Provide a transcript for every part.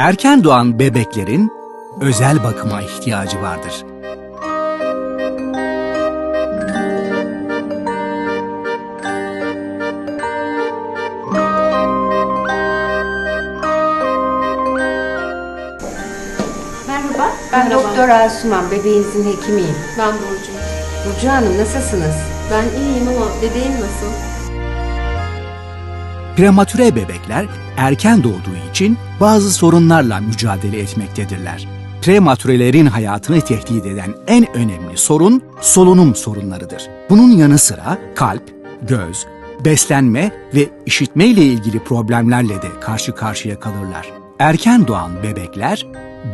Erken doğan bebeklerin özel bakıma ihtiyacı vardır. Merhaba. Ben Merhaba. Doktor Asuman, bebeğinizin hekimiyim. Ben Burcu. Burcu Hanım nasılsınız? Ben iyiyim ama bebeğim nasıl? Prematüre bebekler erken doğduğu için bazı sorunlarla mücadele etmektedirler. Prematürelerin hayatını tehdit eden en önemli sorun solunum sorunlarıdır. Bunun yanı sıra kalp, göz, beslenme ve işitme ile ilgili problemlerle de karşı karşıya kalırlar. Erken doğan bebekler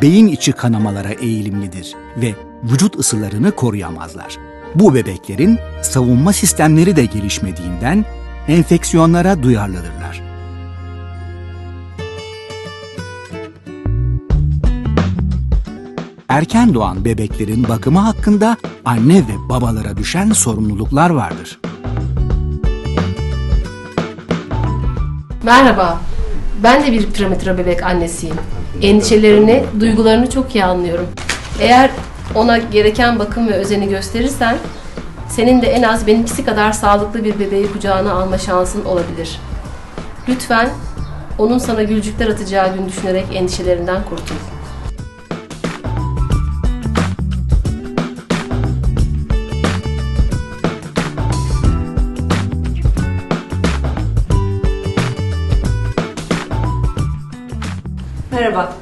beyin içi kanamalara eğilimlidir ve vücut ısılarını koruyamazlar. Bu bebeklerin savunma sistemleri de gelişmediğinden enfeksiyonlara duyarlıdırlar. Erken doğan bebeklerin bakımı hakkında anne ve babalara düşen sorumluluklar vardır. Merhaba. Ben de bir prematüre bebek annesiyim. Endişelerini, duygularını çok iyi anlıyorum. Eğer ona gereken bakım ve özeni gösterirsen, senin de en az benimkisi kadar sağlıklı bir bebeği kucağına alma şansın olabilir. Lütfen onun sana gülcükler atacağı gün düşünerek endişelerinden kurtul. Merhaba,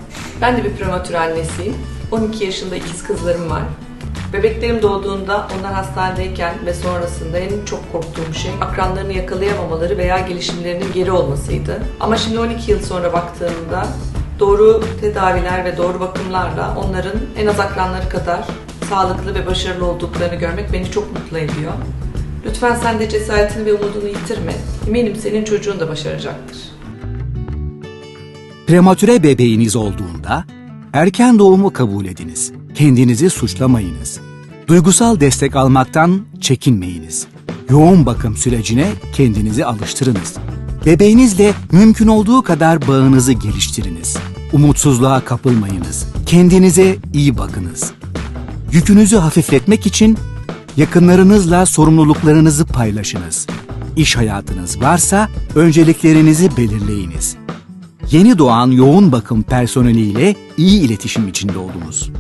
ben de bir prematür annesiyim. 12 yaşında ikiz kızlarım var. Bebeklerim doğduğunda onlar hastanedeyken ve sonrasında en çok korktuğum şey akranlarını yakalayamamaları veya gelişimlerinin geri olmasıydı. Ama şimdi 12 yıl sonra baktığımda doğru tedaviler ve doğru bakımlarla onların en az akranları kadar sağlıklı ve başarılı olduklarını görmek beni çok mutlu ediyor. Lütfen sen de cesaretini ve umudunu yitirme. Eminim senin çocuğun da başaracaktır. Prematüre bebeğiniz olduğunda erken doğumu kabul ediniz. Kendinizi suçlamayınız. Duygusal destek almaktan çekinmeyiniz. Yoğun bakım sürecine kendinizi alıştırınız. Bebeğinizle mümkün olduğu kadar bağınızı geliştiriniz. Umutsuzluğa kapılmayınız. Kendinize iyi bakınız. Yükünüzü hafifletmek için yakınlarınızla sorumluluklarınızı paylaşınız. İş hayatınız varsa önceliklerinizi belirleyiniz. Yeni doğan yoğun bakım personeliyle iyi iletişim içinde olunuz.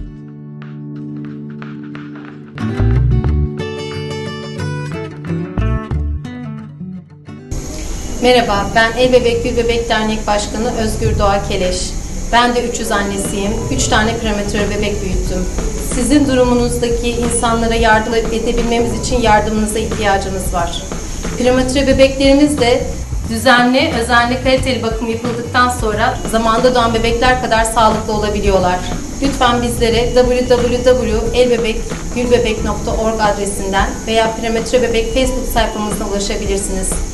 Merhaba, ben El Bebek Gül Bebek Dernek Başkanı Özgür Doğa Keleş. Ben de 300 annesiyim. 3 tane prematüre bebek büyüttüm. Sizin durumunuzdaki insanlara yardım edebilmemiz için yardımınıza ihtiyacımız var. Prematüre bebeklerimiz de düzenli, özenli, kaliteli bakım yapıldıktan sonra zamanda doğan bebekler kadar sağlıklı olabiliyorlar. Lütfen bizlere www.elbebekgülbebek.org adresinden veya Prematüre Bebek Facebook sayfamızdan ulaşabilirsiniz.